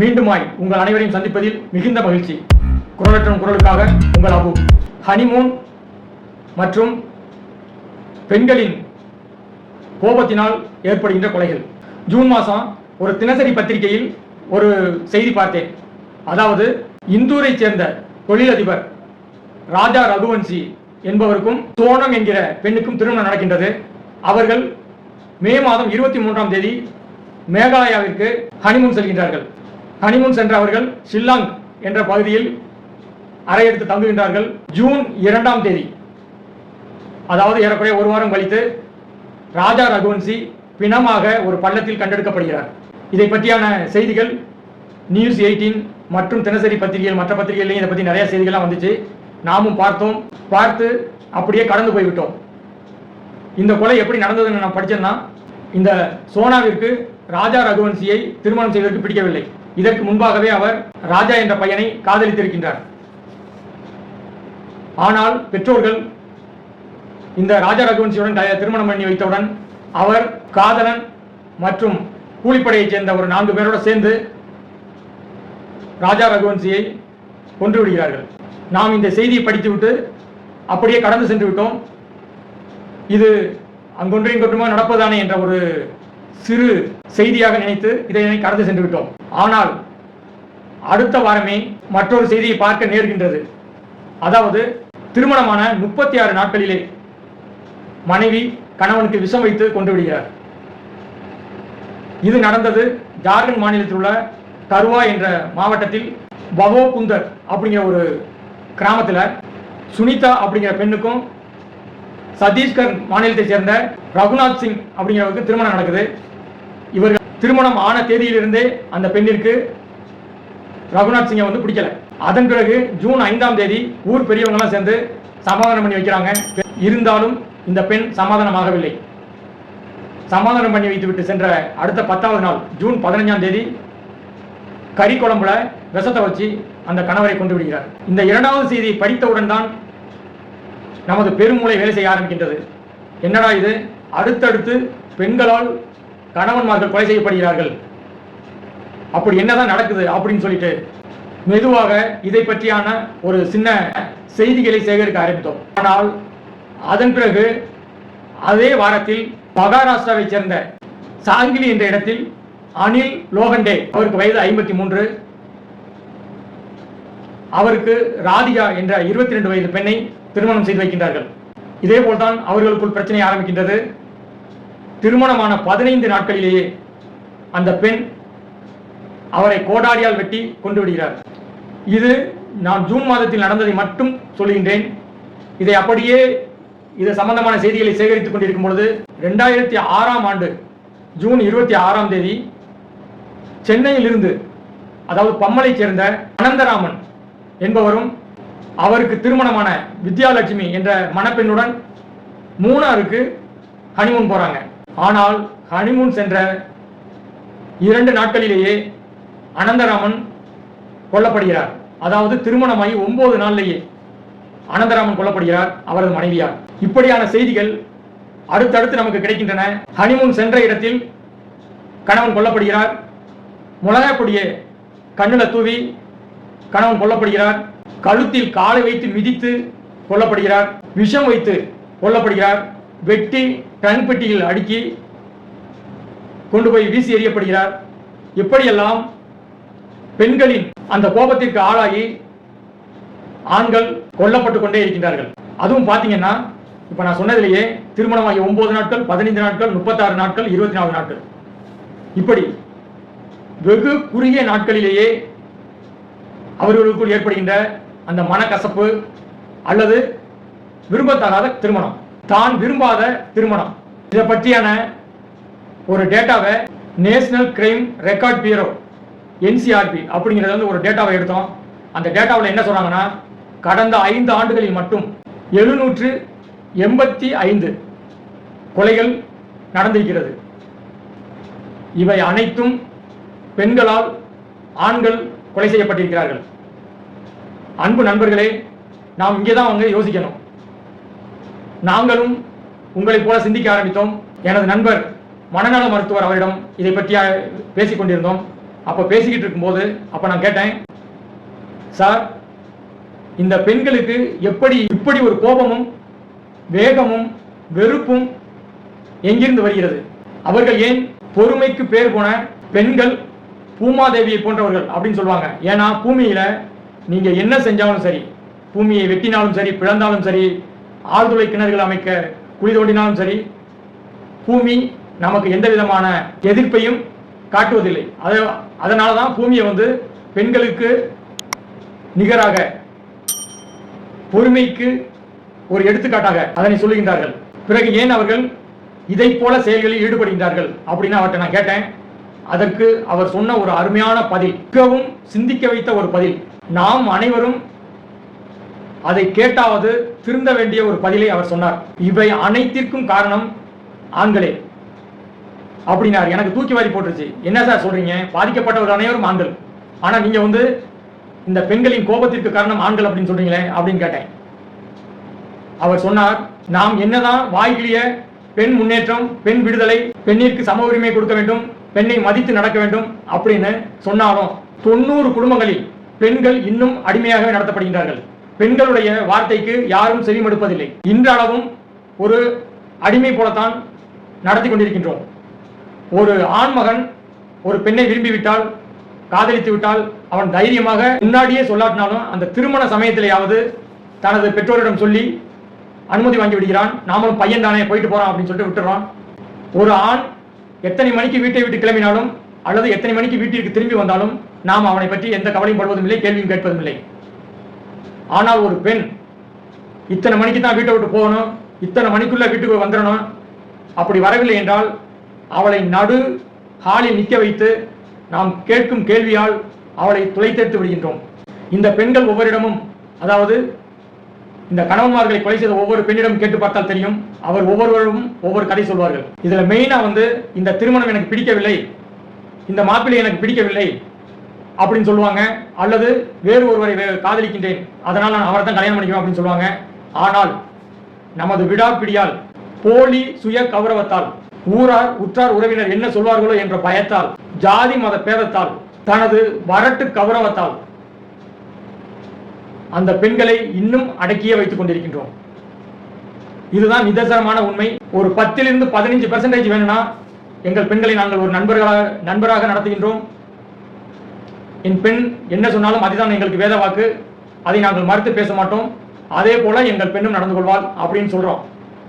மீண்டுமாய் உங்கள் அனைவரையும் சந்திப்பதில் மிகுந்த மகிழ்ச்சி. குரலற்றும் குரலுக்காக உங்கள் அபு. ஹனிமூன் மற்றும் பெண்களின் கோபத்தினால் ஏற்படுகின்ற கொலைகள். ஜூன் மாதம் ஒரு தினசரி பத்திரிகையில் ஒரு செய்தி பார்த்தேன். அதாவது இந்தூரைச் சேர்ந்த தொழிலதிபர் ராஜா ரகுவன்சி என்பவருக்கும் சோனம் என்கிற பெண்ணுக்கும் திருமணம் நடக்கின்றது. அவர்கள் மே மாதம் இருபத்தி மூன்றாம் தேதி மேகாலயாவிற்கு ஹனிமூன் செல்கின்றார்கள். ஹனிமூன் சென்ற அவர்கள் ஷில்லாங் என்ற பகுதியில் அறையெடுத்து தங்குகின்றார்கள். ஜூன் இரண்டாம் தேதி. அதாவது ஏறக்குறைய ஒரு வாரம் கழித்து ராஜா ரகுவன்சி பிணமாக ஒரு பள்ளத்தில் கண்டெடுக்கப்படுகிறார். இதை பற்றியான செய்திகள் நியூஸ் எயிட்டீன் மற்றும் தினசரி பத்திரிகைகள் மற்ற பத்திரிகைகளையும் இதை பற்றி நிறைய செய்திகள்லாம் வந்துச்சு. நாமும் பார்த்தோம். பார்த்து அப்படியே கடந்து போய்விட்டோம். இந்த கொலை எப்படி நடந்ததுன்னு நான் படித்தேன்னா இந்த சோனாவிற்கு ராஜா ரகுவன்சியை திருமணம் செய்வதற்கு பிடிக்கவில்லை. இதற்கு முன்பாகவே அவர் ராஜா என்ற பையனை காதலித்திருக்கின்றார். ஆனால் பெற்றோர்கள் இந்த ராஜா ரகுவன்சியுடன் திருமணம் பண்ணி வைத்தவுடன் அவர் காதலன் மற்றும் கூலிப்படையைச் சேர்ந்த ஒரு நான்கு பேரோடு சேர்ந்து ராஜா ரகுவன்சியை கொன்று விடுகிறார்கள். நாம் இந்த செய்தியை படித்துவிட்டு அப்படியே கடந்து சென்று விட்டோம். இது அங்கொன்றையும் கொட்டுமா நடப்பதானே என்ற ஒரு சிறு செய்தியாக நினைத்து இதை கடந்து சென்று விட்டோம். ஆனால் அடுத்த வாரமே மற்றொரு செய்தியை பார்க்க நேர்கின்றது. அதாவது திருமணமான முப்பத்தி ஆறு நாட்களிலே மனைவி கணவனுக்கு விஷம் வைத்து கொண்டு விடுகிறார். இது நடந்தது ஜார்க்கண்ட் மாநிலத்தில் உள்ள கருவா என்ற மாவட்டத்தில் பவோ குந்தர் அப்படிங்கிற ஒரு கிராமத்தில் சுனிதா அப்படிங்கிற பெண்ணுக்கும் சத்தீஸ்கர் மாநிலத்தை சேர்ந்த ரகுநாத் சிங் அப்படிங்கிறவருக்கு திருமணம் நடக்குது. திருமணம் ஆன தேதியிலிருந்தே அந்த பெண்ணிற்கு ரகுநாத் சிங்கை வந்து பிடிக்கல. அதன் பிறகு ஜூன் ஐந்தாம் தேதி ஊர் பெரியவங்கெல்லாம் சேர்ந்து சமாதானம் பண்ணி வைக்கிறாங்க. இருந்தாலும் இந்த பெண் சமாதானமாகவில்லை. சமாதானம் பண்ணி வைத்துவிட்டு சென்ற அடுத்த பத்தாவது நாள் ஜூன் பதினஞ்சாம் தேதி கறி குழம்புல விஷத்தை வச்சு அந்த கணவரை கொண்டு விடுகிறார். இந்த இரண்டாவது செய்தியை படித்தவுடன் தான் நமது பெருமூளை வேலை செய்ய ஆரம்பிக்கின்றது. என்னடா இது? அடுத்தடுத்து பெண்களால் கணவன்மார்கள் கொலை செய்யப்படுகிறார்கள். அப்படி என்னதான் நடக்குது அப்படின்னு சொல்லிட்டு மெதுவாக இதை பற்றியான ஒரு சின்ன செய்திகளை சேகரிக்க ஆரம்பித்தோம். ஆனால் அதன் பிறகு அதே வாரத்தில் மகாராஷ்டிராவை சேர்ந்த சாங்கிலி என்ற இடத்தில் அனில் லோகண்டே அவருக்கு வயது ஐம்பத்தி மூன்று அவருக்கு ராதிகா என்ற இருபத்தி ரெண்டு வயது பெண்ணை திருமணம் செய்து வைக்கின்றார்கள். இதே போல்தான் அவர்களுக்குள் பிரச்சனை ஆரம்பிக்கின்றது. திருமணமான பதினைந்து நாட்களிலேயே அந்த பெண் அவரை கோடாரியால் வெட்டி கொண்டு விடுகிறார். இது நான் ஜூன் மாதத்தில் நடந்ததை மட்டும் சொல்கின்றேன். இதை அப்படியே இது சம்பந்தமான செய்திகளை சேகரித்துக் கொண்டிருக்கும் பொழுது ரெண்டாயிரத்தி ஆறாம் ஆண்டு ஜூன் இருபத்தி ஆறாம் தேதி சென்னையிலிருந்து அதாவது பம்மலை சேர்ந்த அனந்தராமன் என்பவரும் அவருக்கு திருமணமான வித்யாலட்சுமி என்ற மணப்பெண்ணுடன் மூணாருக்கு ஹனிமூன் போறாங்க. ஆனால் ஹனிமூன் சென்ற இரண்டு நாட்களிலேயே அனந்தராமன் கொல்லப்படுகிறார். அதாவது திருமணமாகி ஒன்பது நாள்லேயே அனந்தராமன் கொல்லப்படுகிறார் அவரது மனைவியார். இப்படியான செய்திகள் அடுத்தடுத்து நமக்கு கிடைக்கின்றன. ஹனிமூன் சென்ற இடத்தில் கணவன் கொல்லப்படுகிறார். மிளகாய் கண்ணில் தூவி கணவன் கொல்லப்படுகிறார். கழுத்தில் காலை வைத்து மிதித்து கொல்லப்படுகிறார். விஷம் வைத்து கொல்லப்படுகிறார். வெட்டி கண்பெட்டியில் அடுக்கி கொண்டு போய் வீசி எறியப்படுகிறார். இப்படியெல்லாம் பெண்களின் அந்த கோபத்திற்கு ஆளாகி ஆண்கள் கொல்லப்பட்டு கொண்டே இருக்கின்றார்கள். அதுவும் பார்த்தீங்கன்னா இப்ப நான் சொன்னதிலேயே திருமணமாகிய ஒன்பது நாட்கள் பதினைந்து நாட்கள் முப்பத்தாறு நாட்கள் இருபத்தி நாலு நாட்கள். இப்படி வெகு குறுகிய நாட்களிலேயே அவர்களுக்குள் ஏற்படுகின்ற அந்த மனக்கசப்பு அல்லது விரும்பத்தகாத திருமணம். தான் விரும்பாத திருமணம். இதை பற்றியான ஒரு டேட்டாவை national crime record bureau NCRB அப்படிங்கிறது வந்து ஒரு டேட்டாவை எடுத்தோம். அந்த டேட்டாவில் என்ன சொல்கிறாங்கன்னா கடந்த ஐந்து ஆண்டுகளில் மட்டும் எழுநூற்று எண்பத்தி ஐந்து கொலைகள் நடந்திருக்கிறது. இவை அனைத்தும் பெண்களால் ஆண்கள் கொலை செய்யப்பட்டிருக்கிறார்கள். அன்பு நண்பர்களே நாம் இங்கே தான் வந்து யோசிக்கணும். நாங்களும் உங்களைப் போல சிந்திக்க ஆரம்பித்தோம். எனது நண்பர் மனநல மருத்துவர் அவரிடம் இதை பற்றியா பேசிக் கொண்டிருந்தோம். அப்போ பேசிக்கிட்டு இருக்கும்போது அப்போ நான் கேட்டேன் சார் இந்த பெண்களுக்கு எப்படி இப்படி ஒரு கோபமும் வேகமும் வெறுப்பும் எங்கிருந்து வருகிறது? அவர்கள் ஏன் பொறுமைக்கு பேர் போன பெண்கள் பூமாதேவியை போன்றவர்கள்? அப்படின்னு சொல்லுவாங்க. ஏன்னா பூமியில நீங்க என்ன செஞ்சாலும் சரி பூமியை வெட்டினாலும் சரி பிளந்தாலும் சரி ஆழ்துளை கிணறுகள் அமைக்க குழி தோண்டினாலும் சரி பூமி நமக்கு எந்த விதமான எதிர்ப்பையும் காட்டுவதில்லை. அதை அதனால தான் பூமியை வந்து பெண்களுக்கு நிகராக பொறுமைக்கு ஒரு எடுத்துக்காட்டாக அதனை சொல்லுகின்றார்கள். பிறகு ஏன் அவர்கள் இதை போல செயல்களில் ஈடுபடுகின்றார்கள் அப்படின்னு அவர்கிட்ட நான் கேட்டேன். அதற்கு அவர் சொன்ன ஒரு அருமையான பதில் மிகவும் சிந்திக்க வைத்த ஒரு பதில். நாம் அனைவரும் அதை கேட்டாவது திருந்த வேண்டிய ஒரு பதிலை அவர் சொன்னார். இவை அனைத்திற்கும் காரணம் ஆண்களே. அப்படின்னார். எனக்கு தூக்கி வாரி போட்டுருச்சு. என்ன சார் சொல்றீங்க? பாதிக்கப்பட்டவர் அனைவரும் ஆண்கள். ஆனா நீங்க வந்து இந்த பெண்களின் கோபத்திற்கு காரணம் ஆண்கள் அப்படின்னு சொல்றீங்களே அப்படின்னு கேட்டேன். அவர் சொன்னார் நாம் என்னதான் வாய்கிழிய பெண் முன்னேற்றம் பெண் விடுதலை பெண்ணிற்கு சம உரிமை கொடுக்க வேண்டும் பெண்ணை மதித்து நடக்க வேண்டும் அப்படின்னு சொன்னாலும் தொண்ணூறு குடும்பங்களில் பெண்கள் இன்னும் அடிமையாகவே நடத்தப்படுகின்றார்கள். பெண்களுடைய வார்த்தைக்கு யாரும் செவிமடுப்பதில்லை. இன்றளவும் ஒரு அடிமை போலத்தான் நடத்தி கொண்டிருக்கின்றோம். ஒரு ஆண்மகன் ஒரு பெண்ணை விரும்பிவிட்டால் காதலித்து விட்டால் அவன் தைரியமாக முன்னாடியே சொல்லாட்டினாலும் அந்த திருமண சமயத்திலேயாவது தனது பெற்றோரிடம் சொல்லி அனுமதி வாங்கி விடுகிறான். நாமளும் பையன் தானே போயிட்டு போறான் அப்படின்னு சொல்லிட்டு விட்டுறான் ஒரு ஆண் எத்தனை மணிக்கு வீட்டை விட்டு கிளம்பினாலும் அல்லது எத்தனை மணிக்கு வீட்டிற்கு திரும்பி வந்தாலும் நாம் அவனை பற்றி எந்த கவலையும் படுவதும் இல்லை கேள்வியும் கேட்பதும் இல்லை. ஆனால் ஒரு பெண் இத்தனை மணிக்கு தான் வீட்டை விட்டு போகணும் இத்தனை மணிக்குள்ள வீட்டுக்கு வந்துடணும் அப்படி வரவில்லை என்றால் அவளை நடு ஹாலில் நிற்க வைத்து நாம் கேட்கும் கேள்வியால் அவளை துளைத்தெடுத்து விடுகின்றோம். இந்த பெண்கள் ஒவ்வொருடமும் அதாவது இந்த கணவன்மார்களை கொலை செய்த ஒவ்வொரு பெண்ணிடம் கேட்டு பார்த்தால் தெரியும். அவர் ஒவ்வொருவரும் ஒவ்வொரு கதை சொல்வார்கள். இதில் மெயினாக வந்து இந்த திருமணம் எனக்கு பிடிக்கவில்லை. இந்த மாப்பிள்ளை எனக்கு பிடிக்கவில்லை. அப்படின்னு சொல்லுவாங்க. அல்லது வேறு ஒருவரை காதலிக்கின்றேன். அதனால் நான் அவரை தான் கல்யாணம் பண்ணிக்குவேன் அப்படின்னு சொல்லுவாங்க. ஆனால் நமது விடாப்பிடியால் போலி சுய கௌரவத்தால் ஊரார் உற்றார் உறவினர் என்ன சொல்வார்களோ என்ற பயத்தால் ஜாதி மத பேதத்தால் தனது வரட்டு கௌரவத்தால் அந்த பெண்களை இன்னும் அடக்கியே வைத்துக் கொண்டிருக்கின்றோம். இதுதான் நிதர்சனமான உண்மை. ஒரு பத்திலிருந்து பதினஞ்சு பெர்சன்டேஜ் வேணும்னா எங்கள் பெண்களை நாங்கள் ஒரு நண்பர்களாக நண்பராக நடத்துகின்றோம். என் பெண் என்ன சொன்னாலும் அதுதான் எங்களுக்கு வேத வாக்கு. அதை நாங்கள் மறுத்து பேச மாட்டோம். அதே போல எங்கள் பெண்ணும் நடந்து கொள்வாள் அப்படின்னு சொல்றோம்.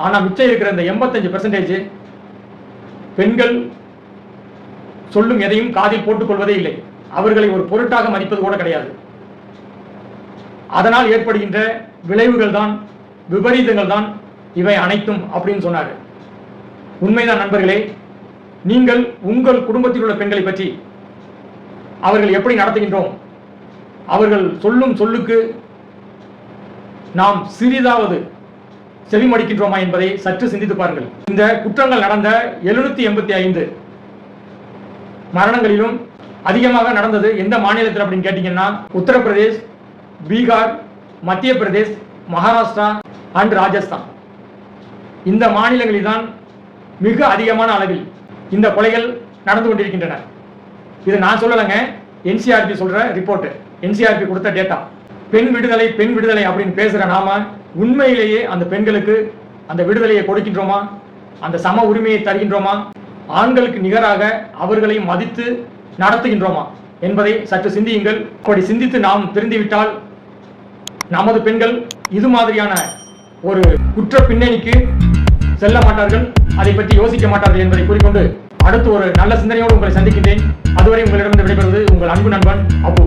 ஆனா மிச்சம் இருக்கிற இந்த எண்பத்தஞ்சு பெர்சன்டேஜ் பெண்கள் சொல்லும் எதையும் காதில் போட்டுக்கொள்வதே இல்லை. அவர்களை ஒரு பொருட்டாக மதிப்பது கூட கிடையாது. அதனால் ஏற்படுகின்ற விளைவுகள் தான் விபரீதங்கள் தான் இவை அனைத்தும் அப்படின்னு சொன்னார் உண்மைதான் நண்பர்களே நீங்கள் உங்கள் குடும்பத்தில் உள்ள பெண்களை பற்றி அவர்கள் எப்படி நடத்துகின்றோம்? அவர்கள் சொல்லும் சொல்லுக்கு நாம் சிறிதாவது செவிமடிக்கின்றோமா என்பதை சற்று சிந்தித்து பாருங்கள். இந்த குற்றங்கள் நடந்த எழுநூத்தி எண்பத்தி ஐந்து மரணங்களிலும் அதிகமாக நடந்தது எந்த மாநிலத்தில் அப்படின்னு கேட்டீங்கன்னா உத்தரப்பிரதேஷ் பீகார் மத்திய பிரதேஷ் மகாராஷ்டிரா அண்ட் ராஜஸ்தான். இந்த மாநிலங்களில் தான் மிக அதிகமான அளவில் இந்த கொலைகள் நடந்து கொண்டிருக்கின்றன. இது நான் சொல்லலைங்க என்சிஆர்பி சொல்ற ரிப்போர்ட் என்சிஆர்பி கொடுத்த டேட்டா பெண் விடுதலை பெண் விடுதலை அப்படின்னு பேசுற நாம உண்மையிலேயே அந்த பெண்களுக்கு அந்த விடுதலையை கொடுக்கின்றோமா? அந்த சம உரிமையை தருகின்றோமா? ஆண்களுக்கு நிகராக அவர்களை மதித்து நடத்துகின்றோமா? என்பதை சற்று சிந்தியுங்கள். அப்படி சிந்தித்து நாம் திருந்திவிட்டால் நமது பெண்கள் இது மாதிரியான ஒரு குற்ற பின்னணிக்கு செல்ல மாட்டார்கள் அதை பற்றி யோசிக்க மாட்டார்கள் என்பதை கூறிக்கொண்டு அடுத்து ஒரு நல்ல சிந்தனையோடு உங்களை சந்திக்கின்றேன். அதுவரை உங்களிடமிருந்து விடைபெறுவது உங்கள் அன்பு நண்பன் அப்பு